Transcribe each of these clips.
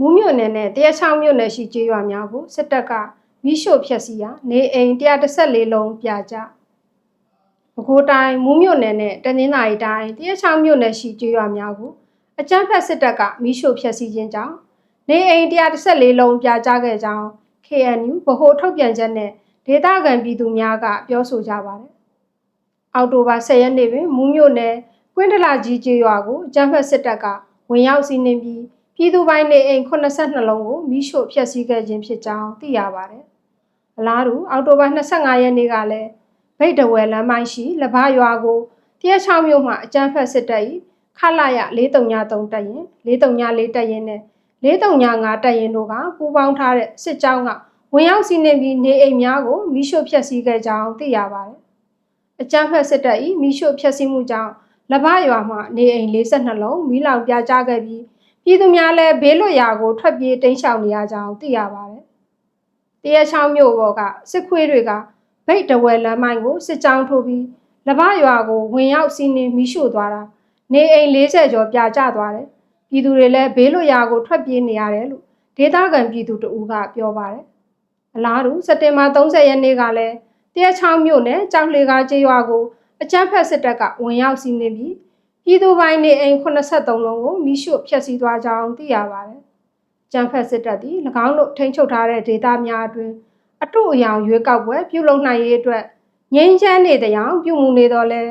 မူးမြို့နယ်နဲ့တရချောင်းမြို့နယ်ရှိကျေးရွာများကိုစစ်တပ်ကမိရှို့ဖျက်ဆီးရာနေအိမ်114လုံးပြကြပဲခူးတိုင်းမူးမြို့နယ်နဲ့တနင်္သာရီတိုင်းတရချောင်းမြို့နယ်ရှိကျေးရွာများကိုအကြမ်းဖက်စစ်တပ်ကမိရှို့ဖျက်ဆီးခြင်းကြောင့်နေအိမ်114လုံးပြကြခဲ့ကြောင်း KNU ဗဟိုထုတ်ပြန်ချက်နဲ့ဒေသခံပြည်သူများကပြောဆိုကြပါတယ်။အောက်တိုဘာ10ရက်နေ့တွင်မူးမြို့နယ်ကွင်းတလာကြီးကျေးရွာကိုအကြမ်းဖက်စစ်တပ်ကဝင်ရောက်စီးနင်းပြီး ပြည်သူပိုင်းနေအိမ်82လုံးကိုမိရှို့ဖျက်ဆီးခဲ့ခြင်းဖြစ်ကြောင်းသိရပါတယ်။အလားတူအောက်တိုဘာ25ရက်နေ့ကလည်းဗိတ်တဝဲလမ်းပိုင်းရှိလဘရွာကိုတရက်6မြို့မှအကြမ်းဖက်စစ်တပ်၏ခလာရ4393တပ်ရင်4394တပ်ရင်နဲ့4395တပ်ရင်တို့ကပူးပေါင်းထားတဲ့စစ်ကြောင်းကဝင်ရောက်စီးနှင်ပြီးနေအိမ်များကိုမိရှို့ဖျက်ဆီးခဲ့ကြောင်းသိရပါတယ်။အကြမ်းဖက်စစ်တပ်၏မိရှို့ဖျက်ဆီးမှုကြောင့်လဘရွာမှနေအိမ်42လုံးမိလောင်ပြာကျခဲ့ပြီး ပြည်သူများလည်းဘေးလွတ်ရာကိုထွက်ပြေးတိမ်းရှောင်နေရကြောင်းသိရပါတယ်။တရချောင်းမြို့ပေါ်ကစစ်ခွေးတွေကဗိတ်တဝဲလမ်းမိုင်းကိုစစ်ကြောင်းထိုးပြီးလဘရွာကိုဝင်ရောက်စီးနှင်မိရှို့သွားတာနေအိမ်40ကျော်ပြာကျသွားတယ်။ပြည်သူတွေလည်းဘေးလွတ်ရာကိုထွက်ပြေးနေရတယ်လို့ဒေသခံပြည်သူတအူးကပြောပါတယ်။အလားတူစက်တင်ဘာ30ရက်နေ့ကလည်းတရချောင်းမြို့နယ်ကြောင်လှေကားကျေးရွာကိုအကြမ်းဖက်စစ်တပ်ကဝင်ရောက်စီးနင်းပြီး ပြည်သူပိုင်းနေအိမ်83လုံးကိုမိရှို့ဖျက်ဆီးသွားကြောင်းသိရပါတယ်။ကြမ်းဖက်စစ်တပ်သည်၎င်းတို့ထိန်းချုပ်ထားတဲ့ဒေသများအတွင်းအထုအယောင်ရွေးကောက်ပွဲပြုလုပ်နိုင်ရေးအတွက်ငြိမ်းချမ်းနေတဲ့အောင်ပြုမှုနေတော့လဲ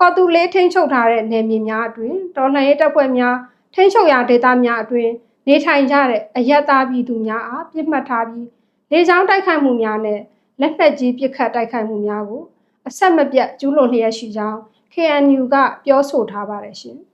ကော်တူလေးထိန်းချုပ်ထားတဲ့နယ်မြေများအတွင်းတော်လှန်ရေးတပ်ဖွဲ့များထိန်းချုပ်ရာဒေသများအတွင်းနေထိုင်ကြတဲ့အယက်သားပြည်သူများအားပြစ်မှတ်ထားပြီးလေကြောင်းတိုက်ခိုက်မှုများနဲ့လက်နက်ကြီးပစ်ခတ်တိုက်ခိုက်မှုများကိုအဆက်မပြတ်ကျူးလွန်လျက်ရှိကြောင်း KNU ကပြောဆိုထားပါတယ်ရှင်။